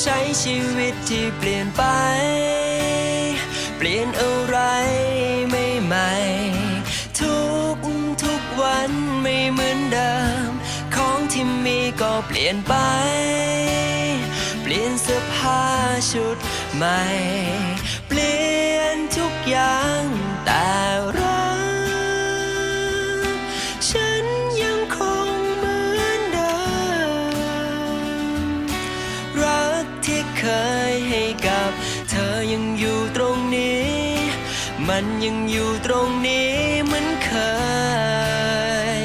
ใช้ชีวิตที่เปลี่ยนไป เปลี่ยนอะไรไม่ใหม่ ทุกทุกวันไม่เหมือนเดิม ของที่มีก็เปลี่ยนไป เปลี่ยนเสื้อผ้าชุดใหม่ เปลี่ยนทุกอย่าง เคยให้กับ เธอยังอยู่ตรงนี้ มันยังอยู่ตรงนี้เหมือนเคย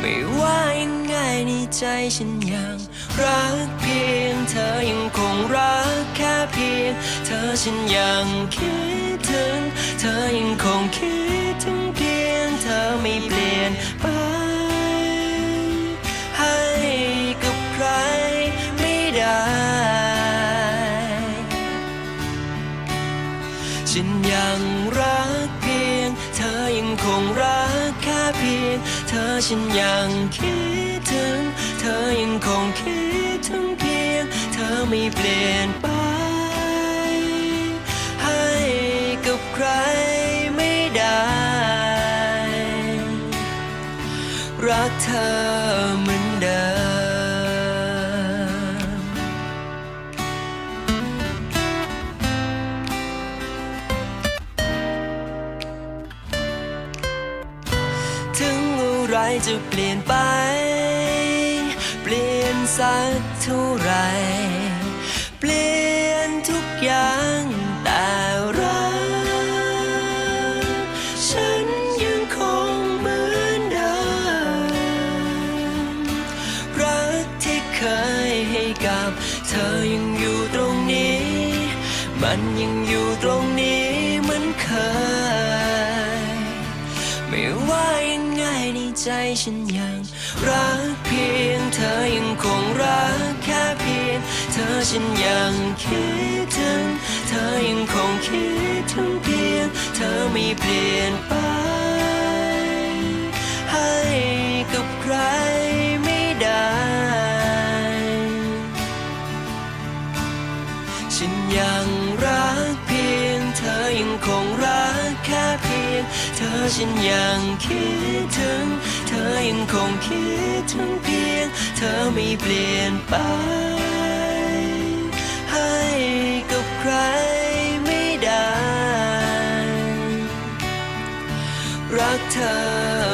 ไม่ว่ายังไงในใจฉันยังรักเพียง เธอยังคงรักแค่เพียง เธอฉันยังคิด ฉันยังรักเพียง เธอยังคงรักแค่เพียง เธอฉันยังคิดถึง เธอยังคงคิดถึงเพียง เธอไม่เปลี่ยนไป ให้กับใครไม่ได้ รักเธอเหมือนเดิม ไรจะเปลี่ยนไป เปลี่ยนสักเท่าไร เปลี่ยนทุกอย่างแต่รักฉันยังคงเหมือนเดิมรักที่เคยให้กับ เธอยังอยู่ตรงนี้ มันยังอยู่ตรงนี้ ว่ายังไงในใจฉันยังรักเพียงเธอยังคงรักแค่เพียงเธอฉันยังคิดถึง เธอยังคงคิดถึงเพียง เธอไม่เปลี่ยนไป ให้กับใครไม่ได้ ฉันยังรักเพียง เธอยังคงรักแค่ ยง เธอฉันยังคิดถึง เธอยังคงคิดถึงเพียง เธอไม่เปลี่ยนไป ให้กับใครไม่ได้ รักเธอ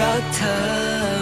รักเธอเหมือน